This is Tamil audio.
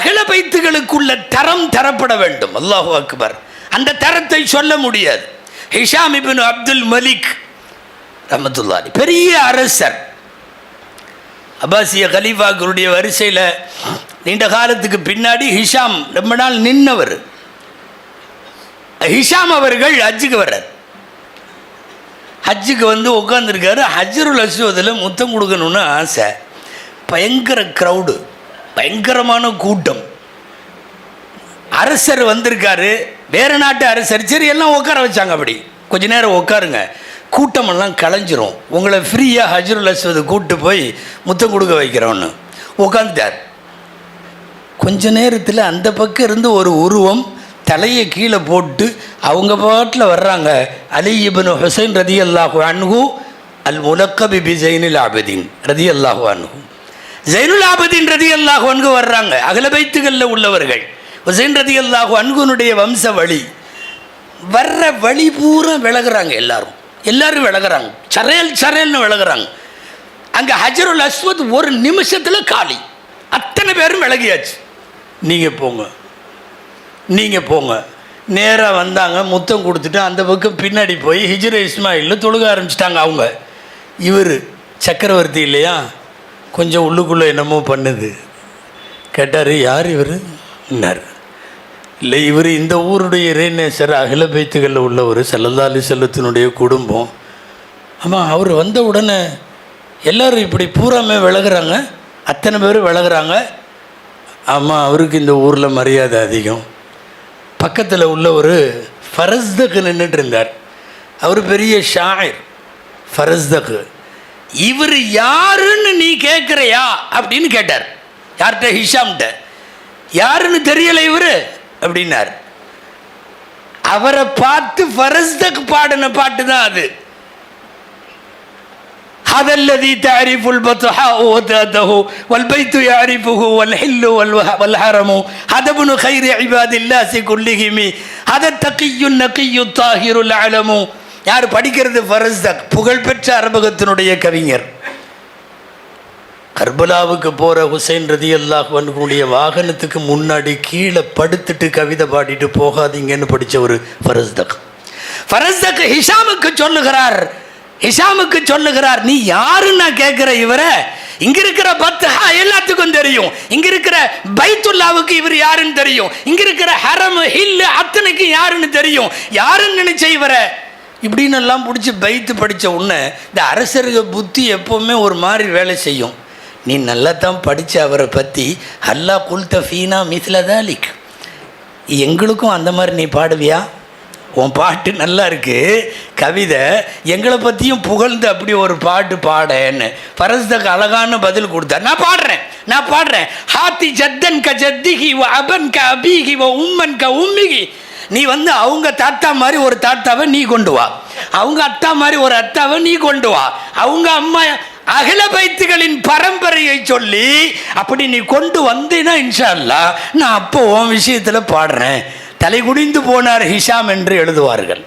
சகல பைத்துகளுக்குள்ள தரம் தரப்பட வேண்டும். அல்லாஹு அக்பர். அந்த தரத்தை சொல்ல முடியாது. ஹிஷாம் இபின் அப்துல் மலிக் ரமத்துல்லாரி பெரிய அரசர். அபாசிய கலீஃபாக்களுடைய வரிசையில் நீண்ட காலத்துக்கு பின்னாடி ஹிஷாம் ரொம்ப நாள் நின்னவர். ஹிஷாம் அவர்கள் ஹஜ்ஜுக்கு வர்றார். ஹஜ்ஜுக்கு வந்து உட்காந்துருக்காரு ஹஜ்ருல் அஸ்வதில் முத்தம் கொடுக்கணும்னு ஆசை. பயங்கர க்ரௌடு பயங்கரமான கூட்டம். அரசர் வந்திருக்காரு வேறு நாட்டு அரசர் சரி எல்லாம் உட்கார வச்சாங்க அப்படி. கொஞ்ச நேரம் உட்காருங்க. கூட்டமெல்லாம் கலைஞ்சிரும். உங்களை ஃப்ரீயாக ஹஜருல் அஸ்வது கூப்பிட்டு போய் முத்தம் கொடுக்க வைக்கிறோன்னு. உட்காந்துட்டார் கொஞ்ச நேரத்தில் அந்த பக்கம் இருந்து ஒரு உருவம் தலையை கீழே போட்டு அவங்க பாட்டில் வர்றாங்க. அலி இபின் ஹுசைன் ரதி அல்லாஹு அன்ஹூ அல் முலக்கபி பி ஆபதீன் ரதி அல்லாஹு அன்ஹூ. ஜெயினுல் ரதி அல்லாஹ் அன்கு வர்றாங்க. அகல பைத்துகளில் உள்ளவர்கள். ஹுசைன் ரதி அல்லாஹு அன்குனுடைய வம்ச வழி. வர்ற வழி பூரா விலகுறாங்க எல்லாரும். எல்லாரும் விலகுறாங்க. சரையல் சரையல்னு விலகிறாங்க. அங்கே ஹஜருல் அஸ்வத் ஒரு நிமிஷத்தில் காலி. அத்தனை பேரும் விலகியாச்சு. நீங்கள் போங்க. நீங்கள் போங்க. நேராக வந்தாங்க முத்தம் கொடுத்துட்டு அந்த பக்கம் பின்னாடி போய் ஹிஜ்ர இஸ்மாயில் தொழுக ஆரம்பிச்சிட்டாங்க அவங்க. இவர் சக்கரவர்த்தி இல்லையா? கொஞ்சம் உள்ளுக்குள்ளே என்னமோ பண்ணுது. கேட்டார் யார் இவர்? என்னார் இல்லை இவர் இந்த ஊருடைய இறைநேசர் அகில பைத்துகளில் உள்ளவர் செல்லந்தாலி செல்லத்தினுடைய குடும்பம். ஆமாம் அவர் வந்த உடனே எல்லோரும் இப்படி பூராமே விலகிறாங்க. அத்தனை பேரும் விலகுறாங்க. ஆமாம் அவருக்கு இந்த ஊரில் மரியாதை அதிகம். பக்கத்தில் உள்ள ஒரு ஃபரஸ்தக்கு நின்றுட்டு இருந்தார். அவர் பெரிய ஷாயர் ஃபரஸ்தக்கு. இவர் யாருன்னு நீ கேட்குறியா அப்படின்னு கேட்டார் யார்கிட்ட ஹிஷாம்கிட்ட யாருன்னு தெரியல இவர் அப்படின்னார் அவரை பார்த்து ஃபரஸ்தக் பாடின பாட்டு தான் அது هذا الذي تعرف البطحاء وتاته والبيت يعرفه والحل والوه- والحرم هذا ابن خير عباد الله كلهم هذا التقي النقي الطاهر العلم யார் படிக்கிறது ஃபரஸ்தக் புகழ்பெற்ற அரபகத்தினுடைய கவிஞர். கர்பலாவுக்கு போகிற ஹுசைன் ரதி அல்லாஹ்வனுடைய வாகனத்துக்கு முன்னாடி கீழே படுத்துட்டு கவிதை பாடிட்டு போகாதீங்கன்னு படித்த ஒரு ஃபரஸ்தக் ஃபரஸ்தக் ஹிஷாமுக்கு சொல்லுகிறார். ஹிஷாமுக்கு சொல்லுகிறார். நீ யாருன்னு நான் கேட்குற இவரை? இங்கே இருக்கிற பத்ஹா எல்லாத்துக்கும் தெரியும். இங்கே இருக்கிற பைத்துல்லாவுக்கு இவர் யாருன்னு தெரியும். இங்கே இருக்கிற ஹரம் ஹில்லு அத்தனைக்கு யாருன்னு தெரியும். யாருன்னு நினைச்ச இவரை? இப்படின்னு எல்லாம் பிடிச்சி பைத்து படித்த உடனே இந்த அரசருக புத்தி எப்போவுமே ஒரு மாதிரி வேலை செய்யும். நீ நல்லா தான் படித்த அவரை பற்றி அல்லா குல்த ஃபீனா மிஸ்லதாலிக் எங்களுக்கும் அந்த மாதிரி நீ பாடுவியா? உன் பாட்டு நல்லா இருக்கு. கவிதை எங்களை பற்றியும் புகழ்ந்து அப்படி ஒரு பாட்டு பாடன்னு. பரஸ்தக்கு அழகான பதில் கொடுத்தார் நான் பாடுறேன் நான் பாடுறேன். ஹாத்தி ஜத்தன் க ஜத்திகி வ அபன் க அபிகி வ உம்மன் க உம்மிகி. நீ வந்து அவங்க தாத்தா மாதிரி ஒரு தாத்தாவை நீ கொண்டு வா. அவங்க அத்தா மாதிரி ஒரு அத்தாவை நீ கொண்டு வா. அவங்க அம்மா அகில பைத்துகளின் பரம்பரையை சொல்லி அப்படி நீ கொண்டு வந்தீன்னா இன்ஷா அல்லாஹ் நான் அப்போ உன் விஷயத்தில் பாடுறேன். தலை குனிந்து போனார் ஹிஷாம் என்று எழுதுவார்கள்.